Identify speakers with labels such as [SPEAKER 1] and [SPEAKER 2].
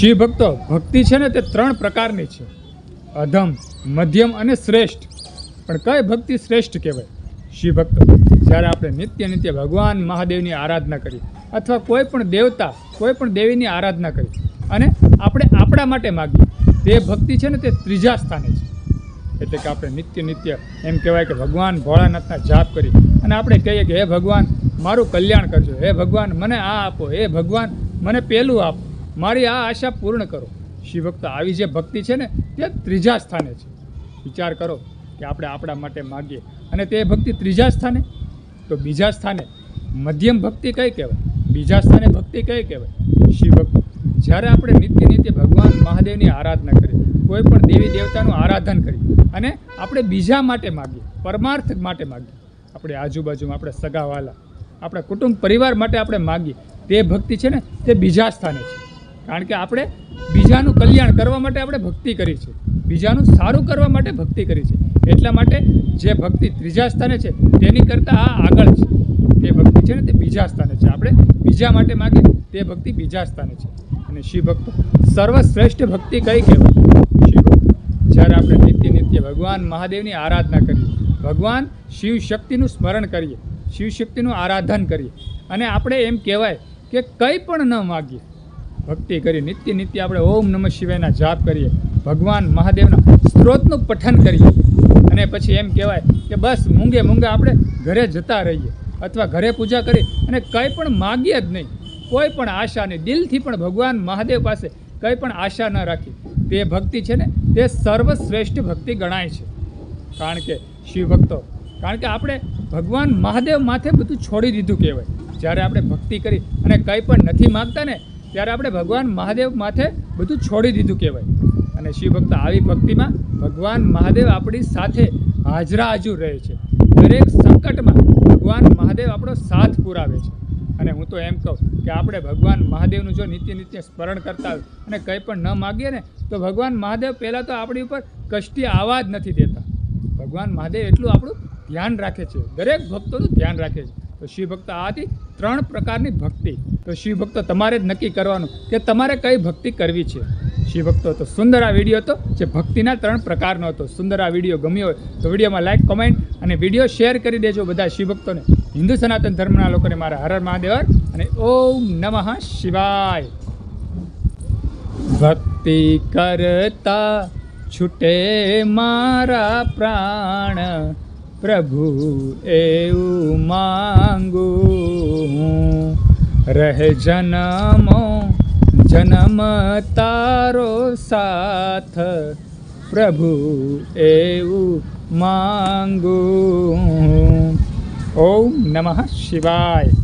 [SPEAKER 1] શિવ ભક્તો ભક્તિ છે ને તે ત્રણ પ્રકારની છે. અધમ, મધ્યમ અને શ્રેષ્ઠ. પણ કઈ ભક્તિ શ્રેષ્ઠ કહેવાય? શિવ ભક્તો જ્યારે આપણે નિત્ય નિત્ય ભગવાન મહાદેવની આરાધના કરીએ, અથવા કોઈ પણ દેવતા, કોઈ પણ દેવીની આરાધના કરીએ, અને આપણે આપણા માટે માગીએ, તે ભક્તિ છે ને તે ત્રીજા સ્થાને છે. એટલે કે આપણે નિત્ય નિત્ય એમ કહેવાય કે ભગવાન ભોળાનાથના જાપ કરી અને આપણે કહીએ કે, હે ભગવાન, મારું કલ્યાણ કરજો. હે ભગવાન, મને આ આપો. હે ભગવાન, મને પેલું આપો. મારી આ આશા પૂર્ણ કરો. શિવભક્ત આવી જે ભક્તિ છે ને, તે ત્રીજા સ્થાને છે. વિચાર કરો કે આપણે આપણા માટે માગીએ. અને તે ભક્તિ ત્રીજા સ્થાને? તો બીજા સ્થાને મધ્યમ ભક્તિ કઈ કહેવાય? બીજા સ્થાને ભક્તિ કઈ કહેવાય? શિવભક્તિ. જ્યારે આપણે નિત્ય નિત્ય ભગવાન મહાદેવની આરાધના કરીએ, કોઈ પણ દેવી દેવતાનું આરાધન કરીએ, અને આપણે બીજા માટે માગીએ, પરમાર્થ માટે માગીએ, આપણે આજુબાજુમાં આપણે સગાવાલા, આપણા કુટુંબ પરિવાર માટે આપણે માગીએ, તે ભક્તિ છે ને, તે બીજા સ્થાને છે. કારણ કે આપણે બીજાનું કલ્યાણ કરવા માટે આપણે ભક્તિ કરી છે. બીજાનું સારું કરવા માટે ભક્તિ કરી છે. એટલા માટે જે ભક્તિ ત્રીજા સ્થાને છે, તેની કરતાં આ આગળ છે. તે ભક્તિ છે ને તે બીજા સ્થાને છે. આપણે બીજા માટે માગીએ તે ભક્તિ બીજા સ્થાને છે. અને શિવ ભક્તો સર્વશ્રેષ્ઠ ભક્તિ કઈ કહેવાય? શિવ ભક્તો જ્યારે આપણે નિત્ય નિત્ય ભગવાન મહાદેવની આરાધના કરીએ, ભગવાન શિવ શક્તિનું સ્મરણ કરીએ, શિવ શક્તિનું આરાધન કરીએ, અને આપણે એમ કહેવાય કે કંઈ પણ ન માગીએ ભક્તિ કરી, નિત્ય નિત્ય આપણે ઓમ નમઃ શિવાયના જાપ કરીએ, ભગવાન મહાદેવના સ્ત્રોતનું પઠન કરીએ. અને પછી એમ કહેવાય કે બસ મૂંગે મૂંગે આપણે ઘરે જતા રહીએ અથવા ઘરે પૂજા કરી અને કંઈ પણ માગીએ જ નહીં. કોઈ પણ આશા નહીં. દિલથી પણ ભગવાન મહાદેવ પાસે કંઈ પણ આશા ન રાખી. તે ભક્તિ છે ને, તે સર્વશ્રેષ્ઠ ભક્તિ ગણાય છે. કારણ કે શિવ ભક્તો કારણ કે આપણે ભગવાન મહાદેવ માથે બધું છોડી દીધું કહેવાય. જ્યારે આપણે ભક્તિ કરી અને કંઈ પણ નથી માગતા ને ત્યારે આપણે ભગવાન મહાદેવ માથે બધું છોડી દીધું કહેવાય. અને શિવભક્ત આવી ભક્તિમાં ભગવાન મહાદેવ આપણી સાથે હાજરા હાજર રહે છે. દરેક સંકટમાં ભગવાન મહાદેવ આપણો સાથ પુરાવે છે. અને હું તો એમ કહું કે આપણે ભગવાન મહાદેવનું જો નિત્ય નિત્ય સ્મરણ કરતા હોય અને કંઈ પણ ન માગીએ ને, તો ભગવાન મહાદેવ પહેલાં તો આપણી ઉપર કષ્ટી આવા જ નથી દેતા. ભગવાન મહાદેવ એટલું આપણું ધ્યાન રાખે છે. દરેક ભક્તોનું ધ્યાન રાખે છે. તો શિવ ભક્ત આ હતી ત્રણ પ્રકારની ભક્તિ. તો શિવ ભક્તો તમારે જ નક્કી કરવાનું કે તમારે કઈ ભક્તિ કરવી છે. શિવ ભક્તો તો સુંદર આ વીડિયો હતો, જે ભક્તિના ત્રણ પ્રકારનો હતો. સુંદર આ વીડિયો ગમ્યો હોય તો વિડીયોમાં લાઈક કોમેન્ટ અને વીડિયો શેર કરી દેજો બધા શિવ ભક્તોને હિન્દુ સનાતન ધર્મના લોકોને મારા હરર હર મહાદેવ અને ઓમ નમઃ શિવાય. ભક્તિ કરતા છૂટે મારા પ્રાણ પ્રભુ, એવું માંગુ હું. રહે જનમો, જન્મ તારો સાથ. પ્રભુ, એવું માંગુ ઓમ નમઃ શિવાય.